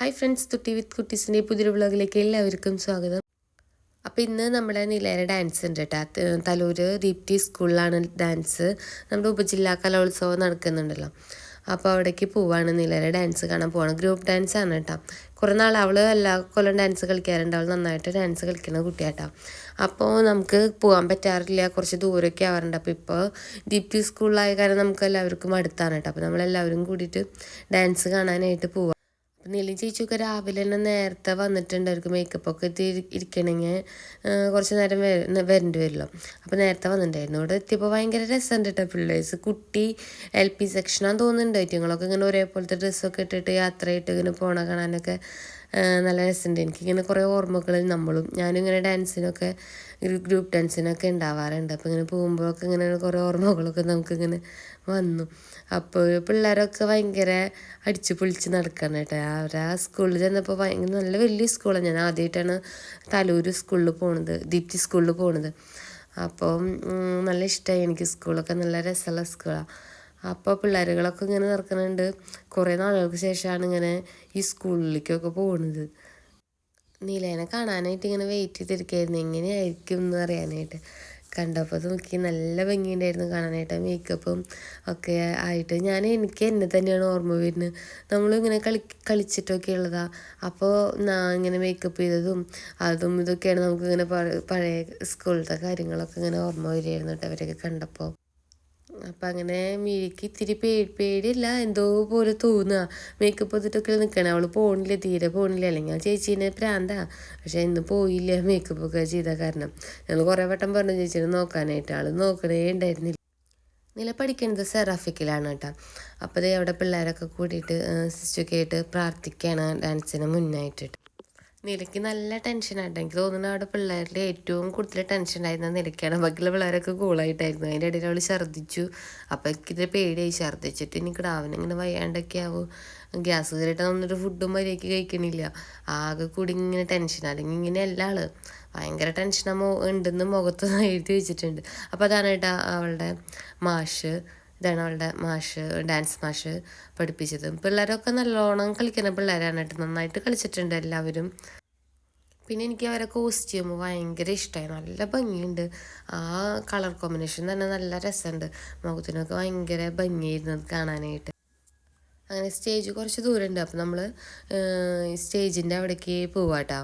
Hi friends തുട്ടി വിത്ത് കുട്ടീസിന്റെ പുതിയൊരു വ്ളോഗിലേക്ക് എല്ലാവർക്കും സ്വാഗതം. അപ്പോൾ ഇന്ന് നമ്മുടെ നിലയുടെ ഡാൻസ് ഉണ്ട് കേട്ടോ തലൂർ ദീപ്തി സ്കൂളിലാണ് ഡാൻസ് നമ്മുടെ ഉപജില്ലാ കലോത്സവം നടക്കുന്നുണ്ടല്ലോ. അപ്പോൾ അവിടേക്ക് പോവാണ് നിലയുടെ ഡാൻസ് കാണാൻ പോവാണ്. ഗ്രൂപ്പ് ഡാൻസ് ആണ് കേട്ടോ കുറേ നാൾ അവൾ എല്ലാ കൊല്ലം ഡാൻസ് കളിക്കാറുണ്ട്. അവൾ നന്നായിട്ട് ഡാൻസ് കളിക്കുന്ന കുട്ടിയാട്ടോ. അപ്പോൾ നമുക്ക് പോകാൻ പറ്റാറില്ല. കുറച്ച് ദൂരമൊക്കെ ആവാറുണ്ട്. അപ്പോൾ ഇപ്പോൾ ദീപ്തി സ്കൂളിലായ കാരണം നമുക്ക് എല്ലാവർക്കും അടുത്താണ് കേട്ടോ അപ്പോൾ നമ്മളെല്ലാവരും കൂടിയിട്ട് ഡാൻസ് കാണാനായിട്ട് പോവാം. നീലി ചേച്ചിയൊക്കെ രാവിലെ തന്നെ നേരത്തെ വന്നിട്ടുണ്ട്. അവർക്ക് മേക്കപ്പ് ഒക്കെ എത്തി ഇരിക്കണമെങ്കിൽ കുറച്ച് നേരം വരേണ്ടി വരുമല്ലോ അപ്പോൾ നേരത്തെ വന്നിട്ടുണ്ടായിരുന്നു. ഇവിടെ എത്തിയപ്പോൾ ഭയങ്കര രസമുണ്ട് കേട്ടോ പിള്ളേഴ്സ് കുട്ടി എൽ പി സെക്ഷനാന്ന് തോന്നുന്നുണ്ട്. ഐറ്റങ്ങളൊക്കെ ഇങ്ങനെ ഒരേപോലത്തെ ഡ്രസ്സൊക്കെ ഇട്ടിട്ട് യാത്രയായിട്ട് ഇങ്ങനെ പോണ കാണാനൊക്കെ. നല്ല രസമുണ്ട് എനിക്കിങ്ങനെ കുറേ ഓർമ്മകളിൽ നമ്മളും ഞാനും ഇങ്ങനെ ഡാൻസിനൊക്കെ ഗ്രൂപ്പ് ഡാൻസിനൊക്കെ ഉണ്ടാവാറുണ്ട് അപ്പോൾ ഇങ്ങനെ പോകുമ്പോഴൊക്കെ ഇങ്ങനെ കുറേ ഓർമ്മകളൊക്കെ നമുക്കിങ്ങനെ വന്നു. അപ്പോൾ പിള്ളേരൊക്കെ ഭയങ്കര അടിച്ചു പൊളിച്ച് നടക്കണം കേട്ടോ. അവരാ സ്കൂളിൽ ചെന്നപ്പോൾ ഭയങ്കര നല്ല വലിയ സ്കൂളാണ് ഞാൻ ആദ്യമായിട്ടാണ് തലൂർ സ്കൂളിൽ പോണത് ദീപ്തി സ്കൂളിൽ പോണത്. അപ്പം നല്ല ഇഷ്ടമായി എനിക്ക് സ്കൂളൊക്കെ. നല്ല രസമുള്ള സ്കൂളാണ് അപ്പോൾ പിള്ളേരുകളൊക്കെ ഇങ്ങനെ നടക്കുന്നുണ്ട് കുറേ നാളുകൾക്ക് ശേഷമാണ് ഇങ്ങനെ ഈ സ്കൂളിലേക്കൊക്കെ പോകുന്നത് നീലേനെ കാണാനായിട്ട് ഇങ്ങനെ വെയിറ്റ് ചെയ്തിരിക്കുകയായിരുന്നു എങ്ങനെയായിരിക്കും എന്ന് അറിയാനായിട്ട്. കണ്ടപ്പോൾ നോക്കി നല്ല ഭംഗിയുണ്ടായിരുന്നു കാണാനായിട്ട്. മേക്കപ്പും ഒക്കെ ആയിട്ട് ഞാൻ എനിക്ക് എന്നെ തന്നെയാണ് ഓർമ്മ വരുന്നത്. നമ്മളിങ്ങനെ കളി കളിച്ചിട്ടൊക്കെ ഉള്ളതാ. അപ്പോൾ ഇങ്ങനെ മേക്കപ്പ് ചെയ്തതും അതും ഇതൊക്കെയാണ് നമുക്കിങ്ങനെ പഴയ സ്കൂളിലത്തെ കാര്യങ്ങളൊക്കെ ഇങ്ങനെ ഓർമ്മ വരികയായിരുന്നു കേട്ടോ അവരൊക്കെ കണ്ടപ്പോൾ അപ്പം അങ്ങനെ മിഴിക്ക് ഇത്തിരി പേടി പേടിയില്ല എന്തോ പോലെ തോന്നുക മേക്കപ്പ് ചെയ്തിട്ടൊക്കെ നിൽക്കണം അവൾ പോണില്ല തീരെ പോണില്ല. അല്ലെങ്കിൽ ആ ചേച്ചീനെ പ്രാന്താ. പക്ഷേ ഇന്ന് പോയില്ല മേക്കപ്പ് ഒക്കെ ചെയ്ത കാരണം. ഞങ്ങൾ കുറേ വട്ടം പറഞ്ഞു ചേച്ചീനെ നോക്കാനായിട്ട്. ആൾ നോക്കണേ ഉണ്ടായിരുന്നില്ല നില പഠിക്കുന്നത് സെറാഫിക്കിലാണ് കേട്ടോ. അപ്പോൾ അവിടെ പിള്ളേരൊക്കെ കൂടിയിട്ട് സിസ്റ്റൊക്കെ ആയിട്ട് പ്രാർത്ഥിക്കുകയാണ് ഡാൻസിന് മുന്നായിട്ട് നിലയ്ക്ക് നല്ല ടെൻഷനായിട്ട് എനിക്ക് തോന്നുന്നു അവിടെ പിള്ളേരിൽ ഏറ്റവും കൂടുതൽ ടെൻഷൻ ഉണ്ടായിരുന്ന നിലയ്ക്കാണ്. ബാക്കിയുള്ള പിള്ളേരൊക്കെ കൂളായിട്ടായിരുന്നു അതിന്റെ ഇടയിൽ അവൾ ഛർദ്ദിച്ചു. അപ്പോൾ എനിക്കിതിന്റെ പേടിയായി. ഛർദ്ദിച്ചിട്ട് ഇനി കിടാവിന് ഇങ്ങനെ വയ്യാണ്ടൊക്കെ ആവും. ഗ്യാസ് കയറിയിട്ട് ഒന്നൊരു ഫുഡും മര്യാദയ്ക്ക് കഴിക്കണില്ല. ആകെ കൂടി ഇങ്ങനെ ടെൻഷൻ അല്ലെങ്കിൽ ഇങ്ങനെ എല്ലാ ആൾ. ഭയങ്കര ടെൻഷൻ ഉണ്ടെന്ന് മുഖത്ത് എഴുതി വെച്ചിട്ടുണ്ട്. അപ്പോൾ അതാണ് കേട്ടോ അവളുടെ മാഷ്. ഇതാണ് അവളുടെ മാഷ് ഡാൻസ് മാഷ് പഠിപ്പിച്ചത്. പിള്ളേരൊക്കെ നല്ലോണം കളിക്കുന്ന പിള്ളേരാണ് കേട്ടോ. നന്നായിട്ട് കളിച്ചിട്ടുണ്ട് എല്ലാവരും. പിന്നെ എനിക്ക് അവരെ കോസ്റ്റ്യൂം ഭയങ്കര ഇഷ്ടമായി നല്ല ഭംഗിയുണ്ട്. ആ കളർ കോമ്പിനേഷൻ തന്നെ നല്ല രസമുണ്ട്. മുഖത്തിനൊക്കെ ഭയങ്കര ഭംഗിയായിരുന്നു കാണാനായിട്ട്. അങ്ങനെ സ്റ്റേജ് കുറച്ച് ദൂരമുണ്ട്. അപ്പം നമ്മൾ സ്റ്റേജിന്റെ അവിടേക്ക് പോവാട്ടോ.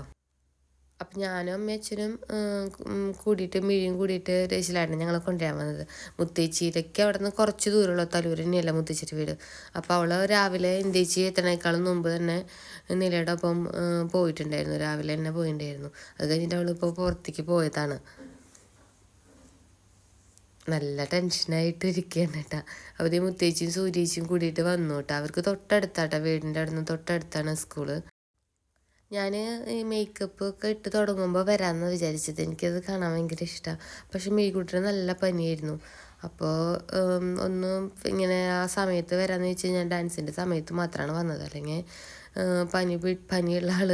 അപ്പം ഞാനും അമ്മയച്ഛനും കൂടിയിട്ട് മിഴിയും കൂടിയിട്ട് രേശിലായിരുന്നു ഞങ്ങളെ കൊണ്ടുവരാൻ വന്നത്. മുത്തേച്ചിയിലേക്ക് അവിടെ നിന്ന് കുറച്ച് ദൂരമുള്ള തലൂർ തന്നെയല്ല മുത്തേച്ചിയുടെ വീട്. അപ്പോൾ അവൾ രാവിലെ ഇന്ത്യച്ചി എത്തണേക്കാളും മുമ്പ് തന്നെ നിലയുടെ ഒപ്പം പോയിട്ടുണ്ടായിരുന്നു. രാവിലെ തന്നെ പോയിട്ടുണ്ടായിരുന്നു അത് കഴിഞ്ഞിട്ട് അവളിപ്പോൾ പുറത്തേക്ക് പോയതാണ്. നല്ല ടെൻഷനായിട്ട് ഇരിക്കുകയാണ് കേട്ടോ അവർ മുത്തേച്ചിയും സൂര്യേച്ചിയും കൂടിയിട്ട് വന്നു കേട്ടോ അവർക്ക് തൊട്ടടുത്താട്ടോ വീടിന്റെ അവിടെ നിന്ന് തൊട്ടടുത്താണ് സ്കൂൾ. ഞാൻ ഈ മേക്കപ്പ് ഒക്കെ ഇട്ട് തുടങ്ങുമ്പോൾ വരാമെന്ന് വിചാരിച്ചത്. എനിക്കത് കാണാൻ ഭയങ്കര ഇഷ്ടമാണ് പക്ഷെ മെയ്ക്കുട്ടിന് നല്ല പനിയായിരുന്നു. അപ്പോൾ ഒന്ന് ഇങ്ങനെ ആ സമയത്ത് വരാമെന്ന് വെച്ച് കഴിഞ്ഞാൽ ഡാൻസിന്റെ സമയത്ത് മാത്രമാണ് വന്നത്. അല്ലെങ്കിൽ പനി പനിയുള്ള ആൾ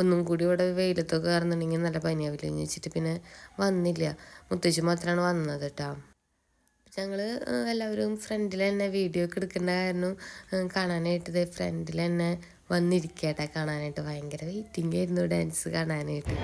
ഒന്നും കൂടി ഇവിടെ വെയിലത്തൊക്കെ കയറുന്നുണ്ടെങ്കിൽ നല്ല പനിയാവില്ലെന്ന് വെച്ചിട്ട് പിന്നെ വന്നില്ല. മുത്തശ്ശി മാത്രമാണ് വന്നത് കേട്ടോ ഞങ്ങൾ എല്ലാവരും ഫ്രണ്ടിൽ തന്നെ വീഡിയോ ഒക്കെ എടുക്കേണ്ട കാരണം കാണാനായിട്ട് ഫ്രണ്ടിൽ തന്നെ വന്നിരിക്കട്ടെ കാണാനായിട്ട്. ഭയങ്കര വെയിറ്റിംഗ് ആയിരുന്നു ഡാൻസ് കാണാനായിട്ട്.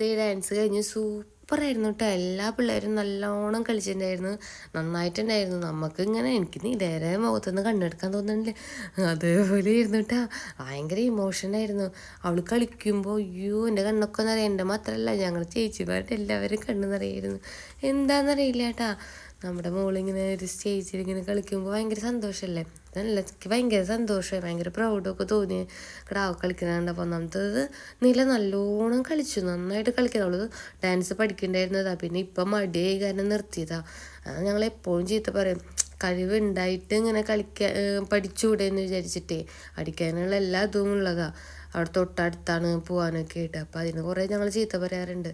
ഇതേ ഡാൻസ് കഴിഞ്ഞ് സൂപ്പറായിരുന്നു കേട്ടോ എല്ലാ പിള്ളേരും നല്ലോണം കളിച്ചിട്ടുണ്ടായിരുന്നു. നന്നായിട്ടുണ്ടായിരുന്നു. നമുക്ക് ഇങ്ങനെ എനിക്ക് നേരെ മുഖത്തുനിന്ന് കണ്ണെടുക്കാൻ തോന്നുന്നില്ലേ. അതേപോലെ ഇരുന്നു കേട്ടോ ഭയങ്കര ഇമോഷനായിരുന്നു അവൾ കളിക്കുമ്പോൾ അയ്യോ എന്റെ കണ്ണൊക്കെ നിറയും. എന്റെ മാത്രമല്ല ഞങ്ങൾ ചേച്ചിമാരുടെ എല്ലാവരും കണ്ണ് നിറയായിരുന്നു എന്താണെന്നറിയില്ല കേട്ടാ നമ്മുടെ മോളിങ്ങനെ ഒരു സ്റ്റേജിൽ ഇങ്ങനെ കളിക്കുമ്പോൾ ഭയങ്കര സന്തോഷമല്ലേ നല്ല ഭയങ്കര സന്തോഷമായി ഭയങ്കര പ്രൗഡൊക്കെ തോന്നി. കിടാവ് അപ്പോൾ കണ്ടപ്പോൾ ഒന്നാമത്തത് നില നല്ലോണം കളിച്ചു നന്നായിട്ട് കളിക്കുന്നത് ഡാൻസ് പഠിക്കണ്ടായിരുന്നതാ. പിന്നെ ഇപ്പം മടിയായി കാരണം നിർത്തിയതാ. ഞങ്ങൾ എപ്പോഴും ചീത്ത പറയും കഴിവുണ്ടായിട്ട് ഇങ്ങനെ കളിക്കാൻ പഠിച്ചുകൂടെ എന്ന് വിചാരിച്ചിട്ടേ അടിക്കാനുള്ള എല്ലാ ഇതും ഉള്ളതാ. അവിടെ തൊട്ടടുത്താണ് പോകാനൊക്കെ ആയിട്ട്. അപ്പോൾ അതിന് കുറേ ഞങ്ങൾ ചീത്ത പറയാറുണ്ട്.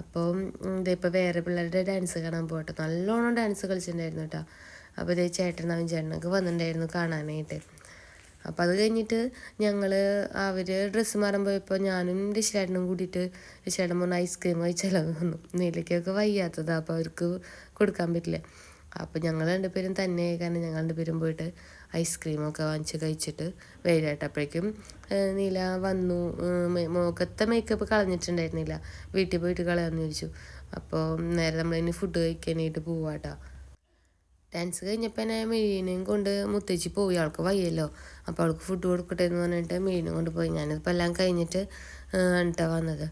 അപ്പം ഇതിപ്പോൾ വേറെ പിള്ളേരുടെ ഡാൻസ് കാണാൻ പോകട്ടെ നല്ലോണം ഡാൻസ് കളിച്ചിട്ടുണ്ടായിരുന്നു കേട്ടോ അപ്പോൾ ഇതേ ചേട്ടൻ അവൻ ചേട്ടനൊക്കെ വന്നിട്ടുണ്ടായിരുന്നു കാണാനായിട്ട്. അപ്പോൾ അത് കഴിഞ്ഞിട്ട് ഞങ്ങൾ അവർ ഡ്രസ്സ് മാറാൻ പോയപ്പോൾ ഞാനും രക്ഷേട്ടനും കൂടിയിട്ട് രക്ഷേട്ടൻ പറഞ്ഞ ഐസ്ക്രീം കഴിച്ചാലോ വന്നു നീലയ്ക്കൊക്കെ വയ്യാത്തതാണ് അപ്പോൾ അവർക്ക് കൊടുക്കാൻ പറ്റില്ല. അപ്പോൾ ഞങ്ങൾ രണ്ടുപേരും തന്നെ കാരണം ഞങ്ങൾ രണ്ടുപേരും പോയിട്ട് ഐസ്ക്രീമൊക്കെ വാങ്ങിച്ച് കഴിച്ചിട്ട് വെയിലായിട്ടപ്പോഴേക്കും നീല വന്നു. മുഖത്തെ മേക്കപ്പ് കളഞ്ഞിട്ടുണ്ടായിരുന്നില്ല. വീട്ടിൽ പോയിട്ട് കളയാമെന്ന് ചോദിച്ചു അപ്പോൾ നേരെ നമ്മൾ ഇനി ഫുഡ് കഴിക്കാനായിട്ട് പോവാട്ടോ. ഡാൻസ് കഴിഞ്ഞപ്പോൾ ഞാൻ മെഴീനെയും കൊണ്ട് മുത്തേച്ചി പോയി. ആൾക്ക് വയ്യല്ലോ. അപ്പോൾ അവൾക്ക് ഫുഡ് കൊടുക്കട്ടെ എന്ന് പറഞ്ഞിട്ട് മെഴീനും കൊണ്ട് പോയി. ഞാനിപ്പോൾ എല്ലാം കഴിഞ്ഞിട്ട് എന്നിട്ടാണ് വന്നത്.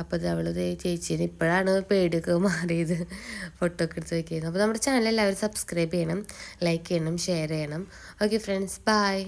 അപ്പോൾ അവൾ ചേച്ചീനെ ഇപ്പോഴാണ് പേടിയൊക്കെ മാറിയത്. ഫോട്ടോ ഒക്കെ എടുത്ത് വയ്ക്കുന്നത് അപ്പോൾ നമ്മുടെ ചാനൽ എല്ലാവരും സബ്സ്ക്രൈബ് ചെയ്യണം ലൈക്ക് ചെയ്യണം ഷെയർ ചെയ്യണം. Okay friends bye